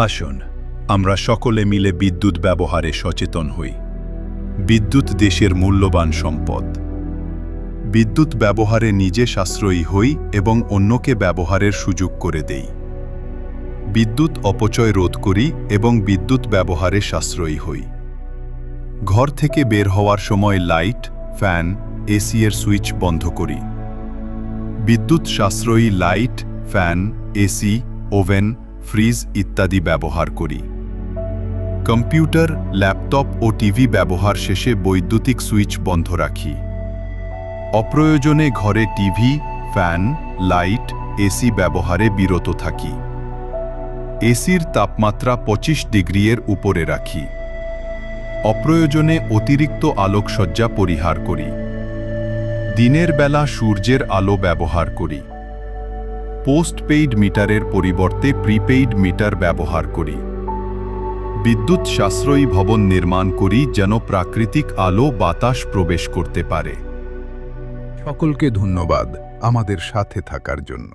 আসুন, আমরা সকলে মিলে বিদ্যুৎ ব্যবহারে সচেতন হই। বিদ্যুৎ দেশের মূল্যবান সম্পদ। বিদ্যুৎ ব্যবহারে নিজে সাশ্রয়ী হই এবং অন্যকে ব্যবহারের সুযোগ করে দেই। বিদ্যুৎ অপচয় রোধ করি এবং বিদ্যুৎ ব্যবহারে সাশ্রয়ী হই। ঘর থেকে বের হওয়ার সময় লাইট, ফ্যান, এসি এর সুইচ বন্ধ করি। বিদ্যুৎ সাশ্রয়ী light, fan, AC, oven fridge ইত্যাদি ব্যবহার করি। কম্পিউটার, ল্যাপটপ ও টিভি ব্যবহার শেষে বৈদ্যুতিক সুইচ বন্ধ রাখি। অপ্রয়োজনে ঘরে টিভি, ফ্যান, লাইট, এসি ব্যবহারে বিরত থাকি। এসির তাপমাত্রা পঁচিশ ডিগ্রিয়ের উপরে রাখি। অপ্রয়োজনে অতিরিক্ত আলোকসজ্জা পরিহার করি। দিনের বেলা সূর্যের আলো ব্যবহার করি। পোস্টপেইড মিটারের পরিবর্তে প্রিপেইড মিটার ব্যবহার করি। বিদ্যুৎ সাশ্রয়ী ভবন নির্মাণ করি যেন প্রাকৃতিক আলো বাতাস প্রবেশ করতে পারে। সকলকে ধন্যবাদ আমাদের সাথে থাকার জন্য।